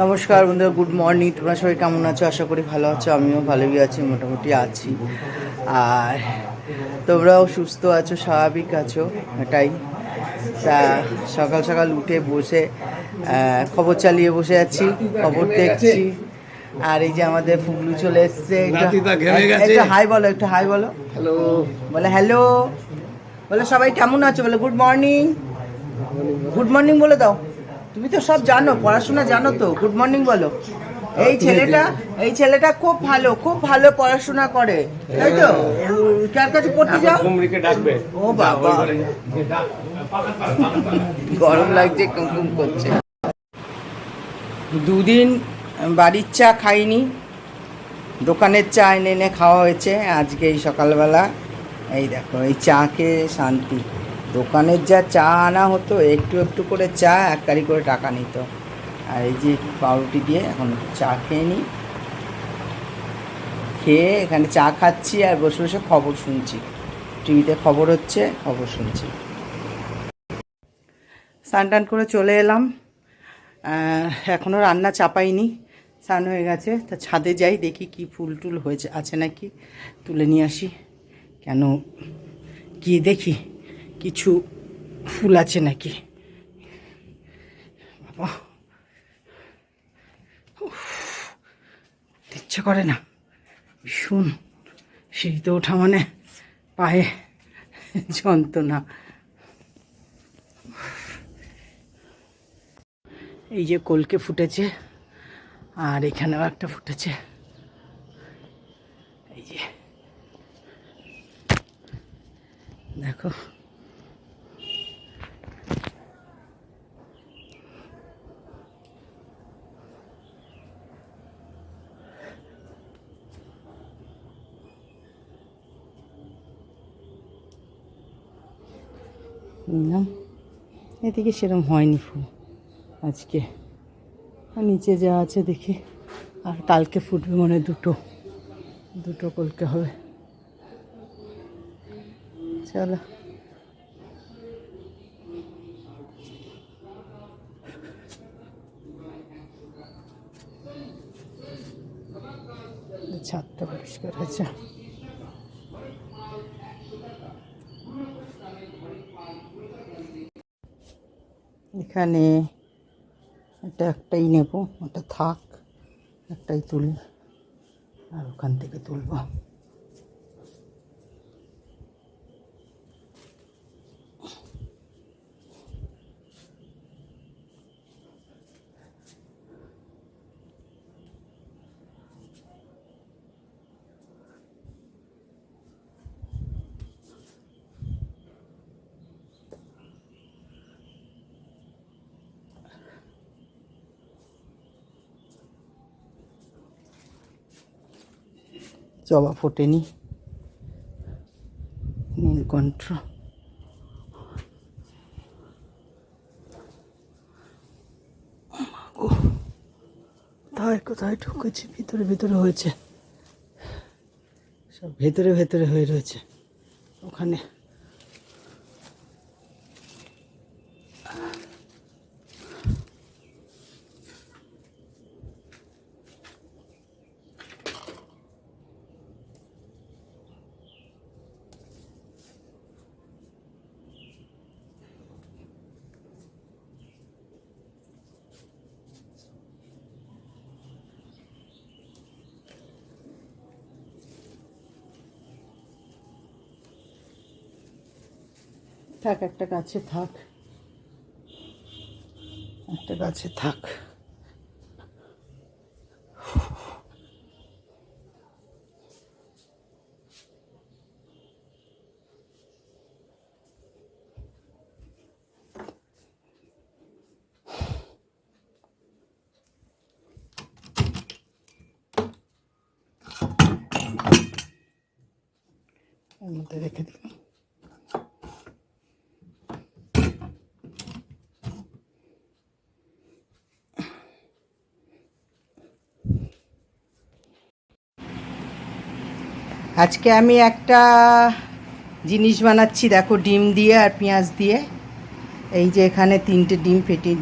নমস্কার বন্ধুরা good morning. তোমরা সবাই কেমন আছো? আশা করি ভালো আছো আমিও ভালোই আছি মোটামুটি আছি। আর তোমরাও সুস্থ আছো স্বাভাবিক আছো এটাই। তা সকাল সকাল উঠে বসে খবর চালিয়ে বসে আছি খবর দেখছি। আর এই যে আমাদের ফুগলু চলে এসছে গেছে। একটু হাই বলো একটু হাই বলো। হ্যালো। বলে হ্যালো। বলে সবাই কেমন আছো? বলে গুড মর্নিং। গুড মর্নিং বলে দাও। তুমি তো সব জানো পড়াশোনা জানো তো। গুড মর্নিং বলো। এই ছেলেটা এই ছেলেটা খুব ভালো খুব ভালো পড়াশোনা করে। তাই তো? কার কাছে পড়তে যাও? ডাকবে। ও বাবা। গরম লাগছে কুমকুম করছে। দুদিন বাড়ির চা খাইনি। দোকানের চা এনে এনে খাওয়া হয়েছে আজকে এই সকালবেলা। এই দেখো এই চা খেয়ে শান্তি। দোকানের যা চা আনা হতো, একটু একটু করে চা, এক কারি করে টাকা নিত। আর এই যে পাউরুটি দিয়ে এখন চা খেয়ে নিই। খেয়ে এখানে চা খাচ্ছি আর বসে বসে খবর শুনছি। টিভিতে খবর হচ্ছে, খবর শুনছি। স্নান টান করে চলে এলাম। এখনও রান্না চাপাইনি, স্নান হয়ে গেছে। তা ছাদে যাই, দেখি কি ফুল টুল হয়েছে, আছে নাকি? তুলে নিয়ে আসি। কেন? গিয়ে দেখি। কিছু ফুল আছে নাকি? বাবা। ইচ্ছে করে না। ভীষণ সিঁড়িতে ওঠা মানে পায়ে যন্ত্রণা। এই যে কলকে ফুটেছে, আর এখানেও একটা ফুটেছে এই যে দেখো নিলাম এদিকে সেরকম হয়নি ফুল আজকে। আর নিচে যা আছে দেখি। আর কালকে ফুটবে মনে দুটো। দুটো কলকে হবে। চলো। ছাদটা পরিষ্কার হয়েছে এখানে এটা একটাই নেব ওটা থাক একটাই তুলি আর ওখান থেকে তুলব। জবা ফোটেনি। নীলকণ্ঠ কোথায় কোথায় ঢুকেছি? ভিতরে ভিতরে হয়েছে। সব ভেতরে ভেতরে হয়ে রয়েছে। ওখানে থাক একটা গাছে থাক। একটা গাছে থাক। রেখে দিলাম আজকে আমি একটা জিনিস বানাচ্ছি, দেখো ডিম দিয়ে আর পেঁয়াজ দিয়ে। এই যে এখানে তিনটে ডিম ফেটে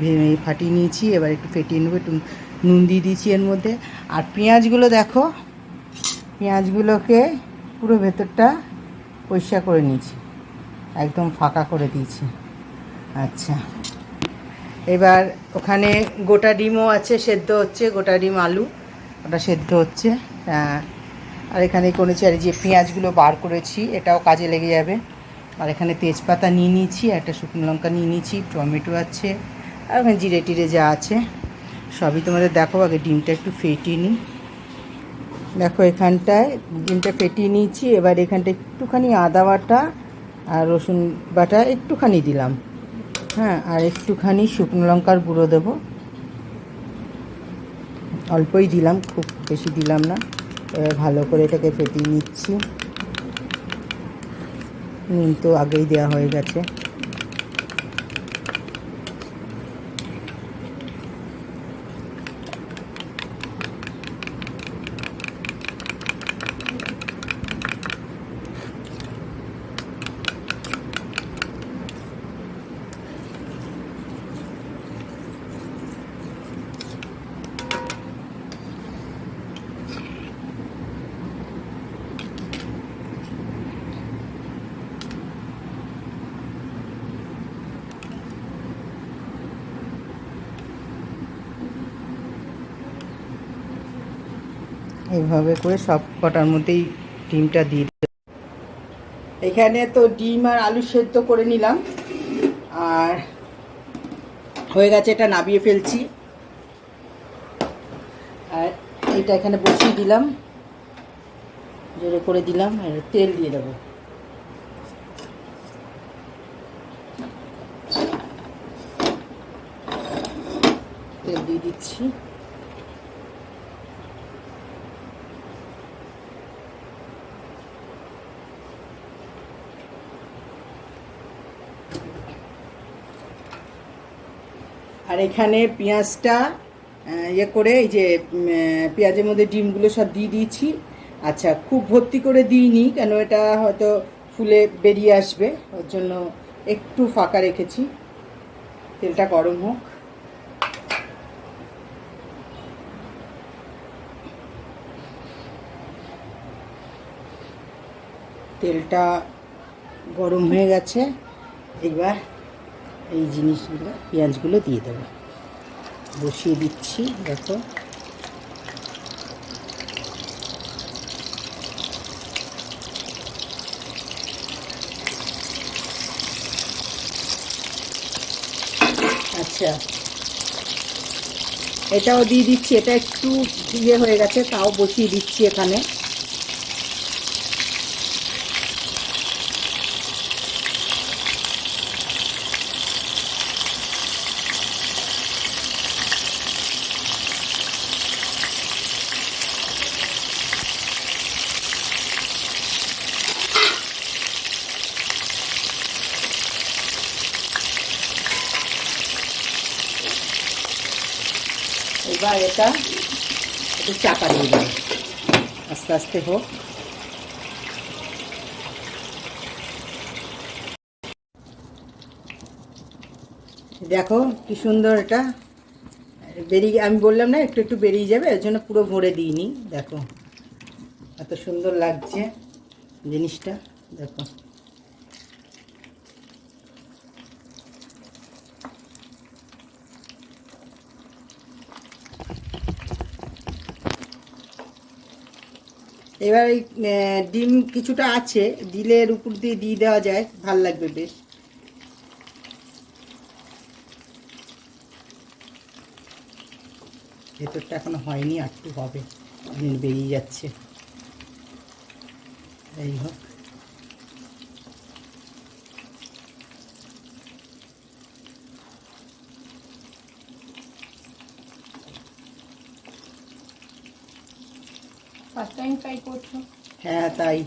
ভেঙে ফাটিয়ে নিয়েছি, এবার একটু ফেটিয়ে নেব, একটু নুন দিয়ে দিয়েছি এর মধ্যে। আর পেঁয়াজগুলো দেখো, পেঁয়াজগুলোকে পুরো ভেতরটা পরিষ্কার করে নিয়েছি, একদম ফাঁকা করে দিয়েছি। আচ্ছা এবার ওখানে গোটা ডিমও আছে, সেদ্ধ হচ্ছে গোটা ডিম আলু, ওটা সেদ্ধ হচ্ছে। আর এখানে করেছি আর যে পেঁয়াজগুলো বার করেছি, এটাও কাজে লেগে যাবে। আর এখানে তেজপাতা নিয়ে নিয়েছি একটা শুকনো লঙ্কা নিয়ে নিয়েছি, টমেটো আছে, আর ওখানে জিরে টিরে যা আছে। সবই তোমাদের দেখো আগে ডিমটা একটু ফেটিয়ে নিই। দেখো এখানটায় ডিমটা ফেটিয়ে নিয়েছি, এবার এখানটা একটুখানি আদা বাটা আর রসুন বাটা একটুখানি দিলাম। হ্যাঁ আর একটুখানি শুকনো লঙ্কার গুঁড়ো দেবো। অল্পই দিলাম, খুব বেশি দিলাম না। এবার ভালো করে এটাকে ফেটিয়ে নিচ্ছি। নুন তো আগেই দেওয়া হয়ে গেছে। এইভাবে করে সব কটার মধ্যেই ডিমটা দিয়ে দিতে এখানে তো ডিম আর আলু সেদ্ধ করে নিলাম। আর হয়ে গেছে এটা নাবিয়ে ফেলছি। আর এটা এখানে বসিয়ে দিলাম। জোরে করে দিলাম আর তেল দিয়ে দেবো। তেল দিয়ে দিচ্ছি। আর এখানে পেঁয়াজটা ইয়ে করে এই যে পেঁয়াজের মধ্যে ডিমগুলো সব দিয়ে দিয়েছি। আচ্ছা খুব ভর্তি করে দিইনি, কেন এটা হয়তো ফুলে বেরিয়ে আসবে, ওর জন্য একটু ফাঁকা রেখেছি। তেলটা গরম হোক। তেলটা গরম হয়ে গেছে। এবার এই জিনিসগুলো, পেঁয়াজগুলো দিয়ে দেবো। বসিয়ে দিচ্ছি, দেখো। আচ্ছা। এটাও দিয়ে দিচ্ছি, এটা একটু ইয়ে হয়ে গেছে, তাও বসিয়ে দিচ্ছি এখানে। এবার এটা, একটু চাপা দিয়ে দেবো আস্তে আস্তে হোক। দেখো কি সুন্দর এটা। বেরিয়ে, আমি বললাম না, একটু একটু বেরিয়ে যাবে, এর জন্য পুরো ভরে দিইনি। দেখো, এত সুন্দর লাগছে জিনিসটা। দেখো। এবার ওই ডিম কিছুটা আছে দিলে এর উপর দিয়ে দিয়ে দেওয়া যায়, ভালো লাগবে বেশ। ভেতরটা এখনও হয়নি একটু হবে বেরিয়ে যাচ্ছে। যাই হোক। টাইম ট্রাই করছ? হ্যাঁ তাই।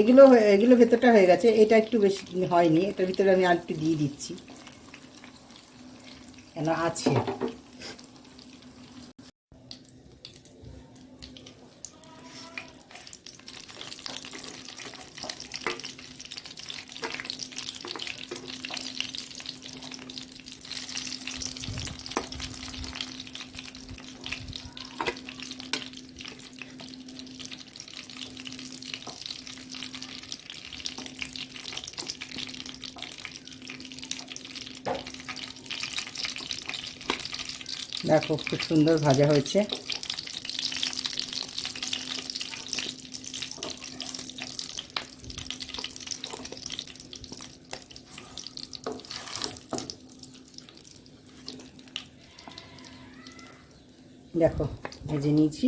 এগুলো এগুলো ভেতরটা হয়ে গেছে। এটা একটু বেশি হয়নি। এটার ভিতরে আমি আর একটু দিয়ে দিচ্ছি। কেন আছে? দেখো খুব সুন্দর ভাজা হয়েছে। দেখো ভেজে নিয়েছি।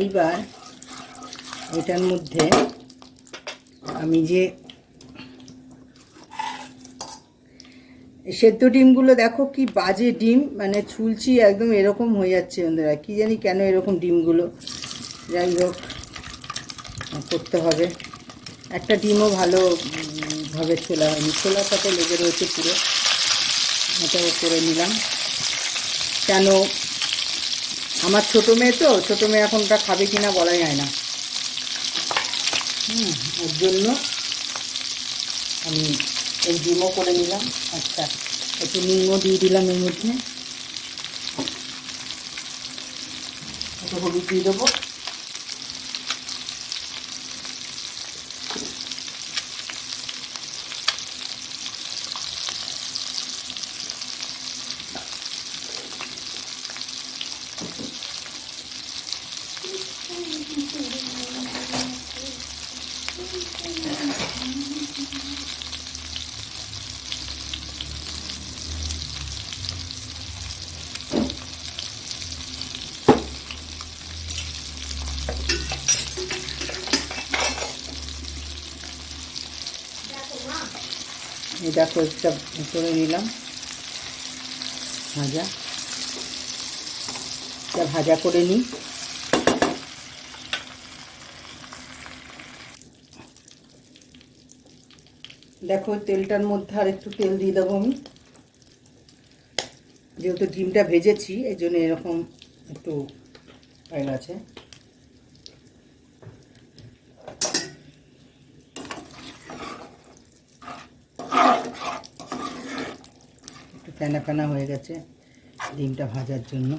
এইবার এটার মধ্যে আমি যে সেদ্ধ ডিমগুলো দেখো কি বাজে ডিম মানে ছুলছি একদম এরকম হয়ে যাচ্ছে বন্ধুরা। কি জানি কেন এরকম ডিমগুলো। যাই হোক করতে হবে। একটা ডিমও ভালো উম, ভাবে ছোলা হয়নি। ছোলার সাথে লেগে রয়েছে পুরো। এটাও করে নিলাম। কেন? আমার ছোটো মেয়ে তো ছোটো মেয়ে এখন ওটা খাবে কি না বলা যায় না। হুম ওর জন্য আমি এই ডিমও করে নিলাম আচ্ছা একটু নিমও দিয়ে দিলাম এর মধ্যে। একটু হলুদ দিয়ে দেবো। এই করে নিলাম। ভাজা। এটা ভাজা করে নিই। দেখো, তেলটার মধ্যে আর একটু তেল দিয়ে দেবো আমি। যেহেতু ডিমটা ভেজেছি এই জন্য এরকম একটু হয়ে ফেনা ফেনা হয়ে গেছে ডিমটা ভাজার জন্য।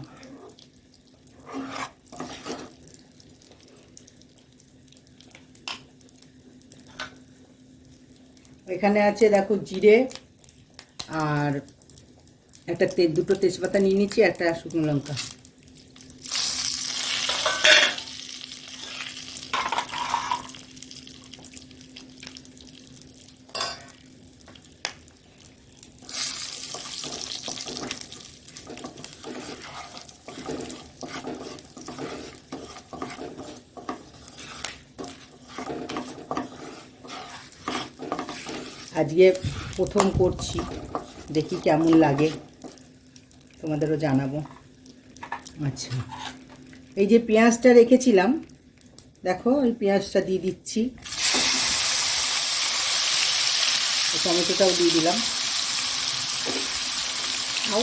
এখানে আছে দেখো জিরে আর একটা দুটো তেজপাতা নিয়ে নিচ্ছি, একটা শুকনো লঙ্কা। আজকে প্রথম করছি। দেখি কেমন লাগে। তোমাদেরও জানাব। আচ্ছা। এই যে পেঁয়াজটা রেখেছিলাম, দেখো এই পেঁয়াজটা দিয়ে দিচ্ছি। টমেটোটাও দিয়ে দিলাম। আউ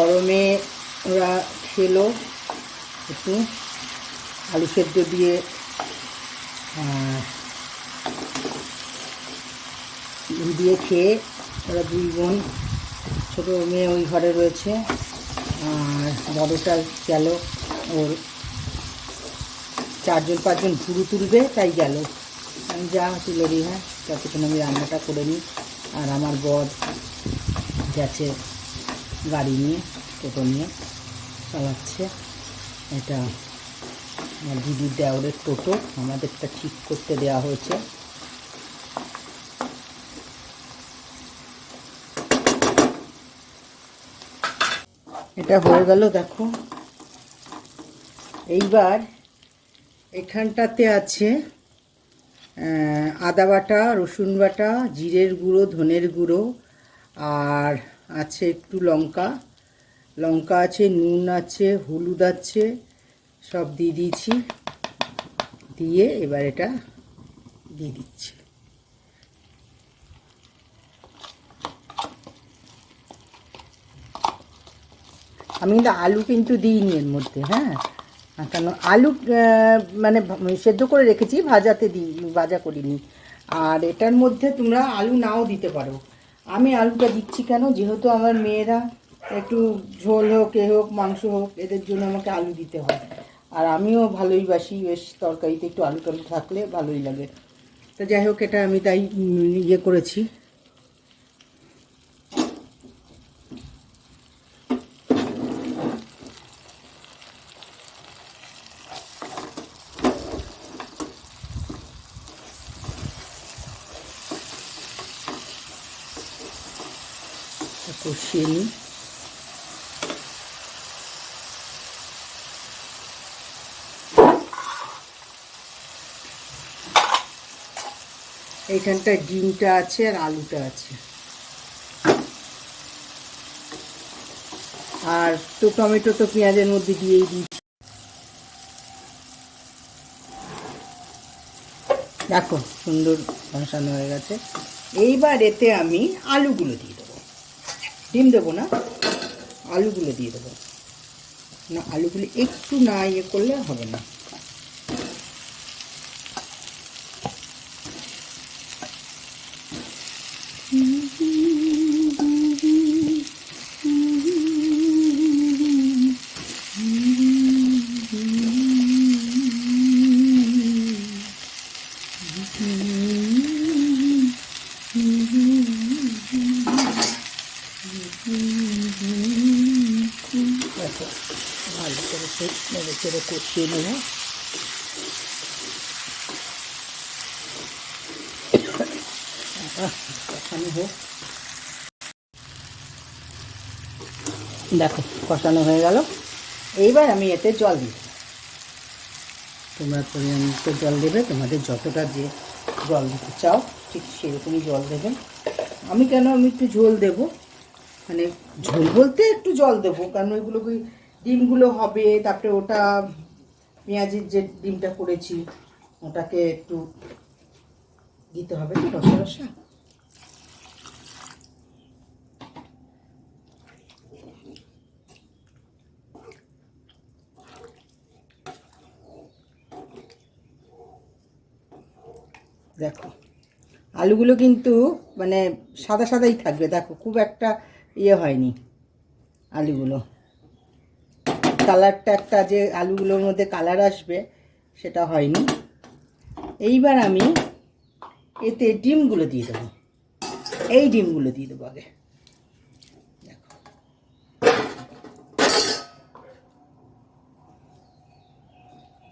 গরমে ওরা খেলো একটু আলু সেদ্ধ দিয়ে দিয়ে খেয়ে ওরা দুই বোন, ছোটো মেয়ে ওই ঘরে রয়েছে, আর বড়োটা গেল, ওর চারজন পাঁচজন ভুরু তুলবে, তাই গেল। আমি যা তুলে দিই হ্যাঁ ততক্ষণ আমি রান্নাটা করে নিই। আর আমার বর গেছে গাড়ি নিয়ে, টোটো নিয়ে চালাচ্ছে। এটা আমার দিদির দেওরের টোটো, আমাদেরটা ঠিক করতে দেওয়া হয়েছে। এটা হয়ে গেল, দেখো। এইবার এখানটাতে আছে আদা বাটা, রসুন বাটা, জিরের গুঁড়ো, ধনের গুঁড়ো, আর আছে একটু লঙ্কা। লঙ্কা আছে, নুন আছে, হলুদ আছে, সব দিয়ে দিয়েছি। দিয়ে এবার এটা দিয়ে দিচ্ছি। আমি কিন্তু আলু কিন্তু দিইনি এর মধ্যে হ্যাঁ? কেন? আলু মানে সেদ্ধ করে রেখেছি, ভাজাতে দিই ভাজা করিনি। আর এটার মধ্যে তোমরা আলু নাও দিতে পারো। আমি আলুটা দিচ্ছি কেন? যেহেতু আমার মেয়েরা একটু ঝোল হোক, এ হোক, মাংস হোক, এদের জন্য আমাকে আলু দিতে হয়। আর আমিও ভালোই বাসি, বেশ তরকারিতে একটু আলু টালু থাকলে ভালোই লাগে। তো যাই হোক, এটা আমি তাই ইয়ে করেছি। কষিয়ে নিই এইখানটায় ডিমটা আছে আর আলুটা আছে। আর তো টমেটো তো পেঁয়াজের মধ্যে দিয়েই দিয়েছি দেখো সুন্দর ভাসানো হয়ে গেছে। এইবার এতে আমি আলুগুলো দেবো। ডিম দেবো না আলুগুলো দিয়ে দেবো। না আলুগুলো একটু না ইয়ে করলে হবে না দেখো ভালো করে সেই নেড়ে চেড়ে কষিয়ে নেব। দেখো, কষানো হয়ে গেল। এইবার আমি এতে জল দিই। তোমরা পরিমাণিত জল দেবে, তোমাদের যতটা যে জল দিতে চাও, ঠিক সেরকমই জল দেবে। আমি কেন আমি একটু ঝোল দেব? মানে ঝোল বলতে একটু জল দেবো, কারণ ওইগুলো ওই ডিমগুলো হবে, তারপরে ওটা পেঁয়াজের যে ডিমটা করেছি, ওটাকে একটু দিতে হবে তো রসা রসা? দেখো, আলুগুলো কিন্তু মানে সাদা সাদাই থাকবে, দেখো, খুব একটা ইয়ে হয়নি আলুগুলো। কালারটা একটা যে আলুগুলোর মধ্যে কালার আসবে, সেটা হয়নি। এইবার আমি এতে ডিমগুলো দিয়ে দেবো। এই ডিমগুলো দিয়ে দেবো আগে।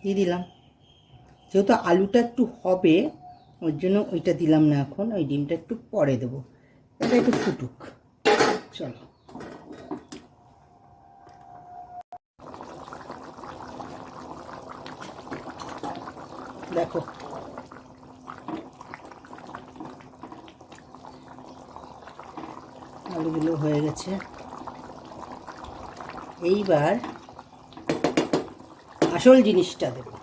দিয়ে দিলাম। যেহেতু আলুটা একটু হবে, ওর জন্য ওইটা দিলাম না এখন, ওই ডিমটা একটু পরে দেবো। এটা একটু ফুটুক। চলো। দেখো। আলুগুলো হয়ে গেছে। এইবার আসল জিনিসটা দেবো।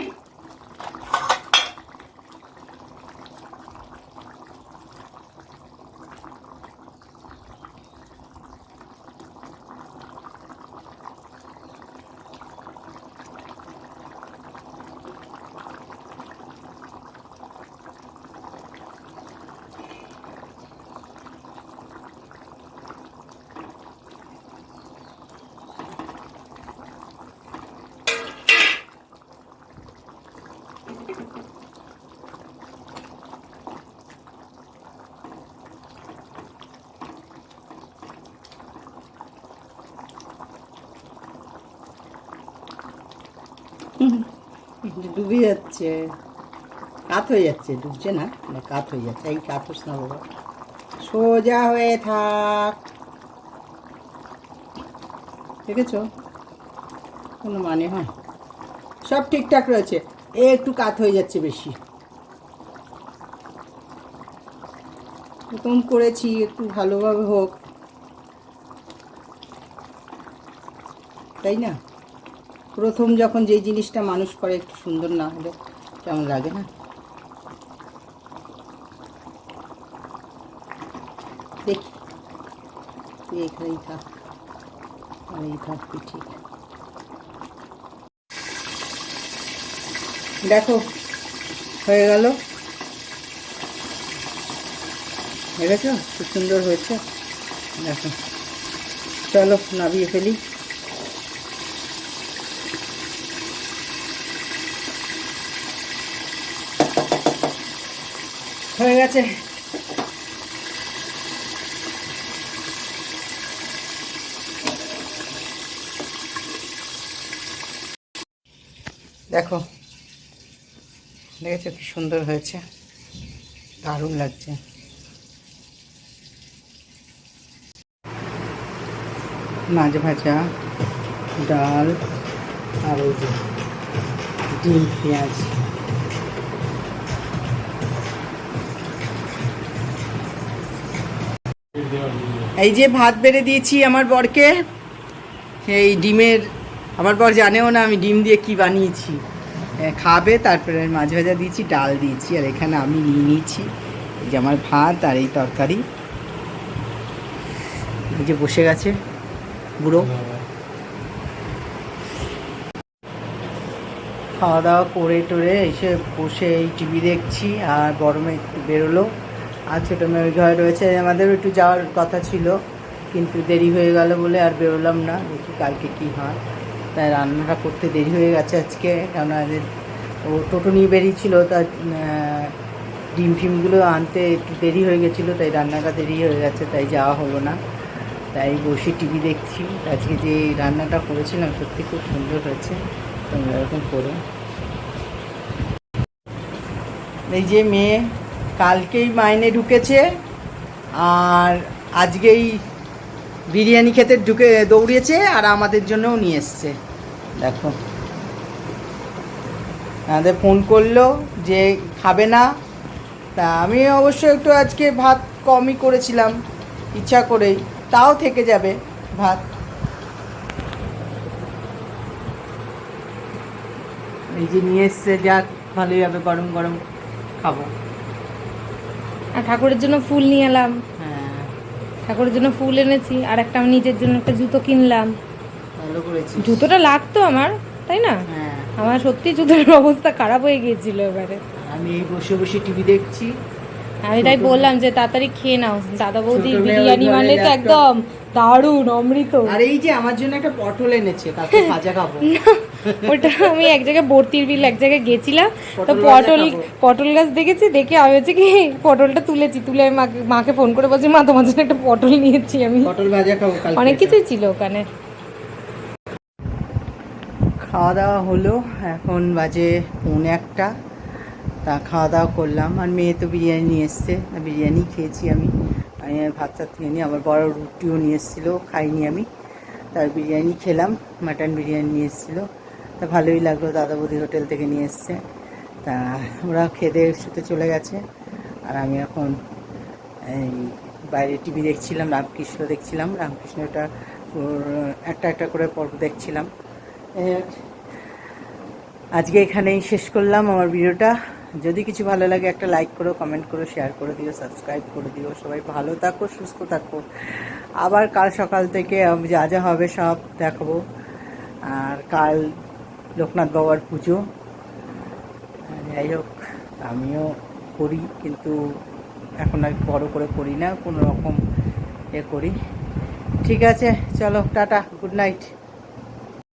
ডুবে যাচ্ছে। কাত হয়ে যাচ্ছে, ডুবছে না না কাত হয়ে যাচ্ছে। এই কাত হোস না বাবা। সোজা হয়ে থাক। দেখেছ? কোনো মানে হয়? সব ঠিকঠাক রয়েছে। এ একটু কাত হয়ে যাচ্ছে বেশি। প্রথম করেছি, একটু ভালোভাবে হোক। তাই না? প্রথম যখন যেই জিনিসটা মানুষ করে একটু সুন্দর না হলে কেমন লাগে না? দেখি। তুই থাক। আর এই থাকবি ঠিক। দেখো, হয়ে গেল। দেখেছ খুব সুন্দর হয়েছে। দেখো। চলো নামিয়ে ফেলি। হয়ে গেছে। দেখো, দেখেছ কি সুন্দর হয়েছে? দারুণ লাগছে। মাছ ভাজা, ডাল, আর ওই যে ডিম, পেঁয়াজ। এই যে ভাত বেড়ে দিয়েছি আমার বরকে। এই ডিমের, আমার বর জানেও না আমি ডিম দিয়ে কি বানিয়েছি। খাবে, তারপরে মাছ ভাজা দিয়েছি, ডাল দিয়েছি, আর এখানে আমি নিয়ে নিয়েছি। এই যে আমার ভাত আর এই তরকারি। এই যে বসে গেছে বুড়ো। খাওয়া দাওয়া করে টোরে এসে বসে এই টিভি দেখছি, আর গরমে একটু বেরোলো। আর ছোটো মেয়ে ওই ঘরে রয়েছে। আমাদেরও একটু যাওয়ার কথা ছিল, কিন্তু দেরি হয়ে গেল বলে আর বেরোলাম না। দেখি কালকে কি হয়। তাই রান্নাটা করতে দেরি হয়ে গেছে আজকে। এদের ও টোটো নিয়ে বেরিয়েছিল তার ডিম ফিমগুলো আনতে একটু দেরি হয়ে গেছিল, তাই রান্নাটা দেরি হয়ে গেছে, তাই যাওয়া হলো না। তাই বসে টিভি দেখছি। আজকে যে রান্নাটা করেছিলাম, সত্যি খুব সুন্দর হয়েছে। তোমরা এরকম করো। এই যে মেয়ে কালকেই মাইনে ঢুকেছে, আর আজকেই বিরিয়ানি খেতে ঢুকে দৌড়িয়েছে, আর আমাদের জন্যও নিয়ে এসছে। দেখো। আমাদের ফোন করল যে খাবে না। তা আমি অবশ্য একটু আজকে ভাত কমই করেছিলাম, ইচ্ছা করেই। তাও থেকে যাবে ভাত। এই যে নিয়ে এসছে, যাক, ভালোই হবে, গরম গরম খাব। আর ঠাকুরের জন্য ফুল নিয়ে এলাম। ঠাকুরের জন্য ফুল এনেছি আর একটা আমি নিজের জন্য একটা জুতো কিনলাম। জুতোটা লাগতো আমার তাই না? হ্যাঁ। আমার সত্যি জুতোর অবস্থা খারাপ হয়ে গিয়েছিল এবারে। আমি এই বসে বসে টিভি দেখছি। আমি তাই বললাম যে তাড়াতাড়ি খেয়ে নাও। দাদা বৌদি বিরিয়ানি মানে তো একদম দারুণ অমৃত। আর এই যে আমার জন্য একটা পটল এনেছে তাতে ভাজা খাব। ওটা আমি এক জায়গায় ভর্তির বিল এক জায়গায় গেছিলাম তো পটল পটল গাছ দেখেছি দেখে আমি হচ্ছে কি পটলটা তুলেছি তুলে আমি মাকে মাকে ফোন করে বলছি মা তোমার জন্য একটা পটল নিয়েছি আমি। পটল অনেক। কিছুই ছিল ওখানে। খাওয়া দাওয়া হলো এখন বাজে পৌনে একটা। তা খাওয়া দাওয়া করলাম আর মেয়ে তো বিরিয়ানি নিয়ে এসছে বিরিয়ানি খেয়েছি আমি। আমি ভাত টাত খেয়ে নিই আমার বড় রুটিও নিয়ে এসেছিল খাইনি আমি। তার বিরিয়ানি খেলাম মাটন বিরিয়ানি নিয়ে এসেছিল। তা ভালোই লাগল দাদা বৌদি হোটেল থেকে নিয়ে এসছে। তা ওরা খেতে শুতে চলে গেছে। আর আমি এখন এই বাইরে টিভি দেখছিলাম, রামকৃষ্ণ দেখছিলাম। রামকৃষ্ণটা একটা একটা করে পর্ব দেখছিলাম। আজকে এখানেই শেষ করলাম আমার ভিডিওটা। যদি কিছু ভালো লাগে একটা লাইক করো কমেন্ট করো শেয়ার করে দিও সাবস্ক্রাইব করে দিও। সবাই ভালো থাকো, সুস্থ থাকো। আবার কাল সকাল থেকে যা যা হবে সব দেখাবো। আর কাল লোকনাথ বাবার পুজো। যাই হোক আমিও করি, কিন্তু এখন আর বড় করে করি না, কোনো রকম এ করি। ঠিক আছে, চলো, টাটা গুড নাইট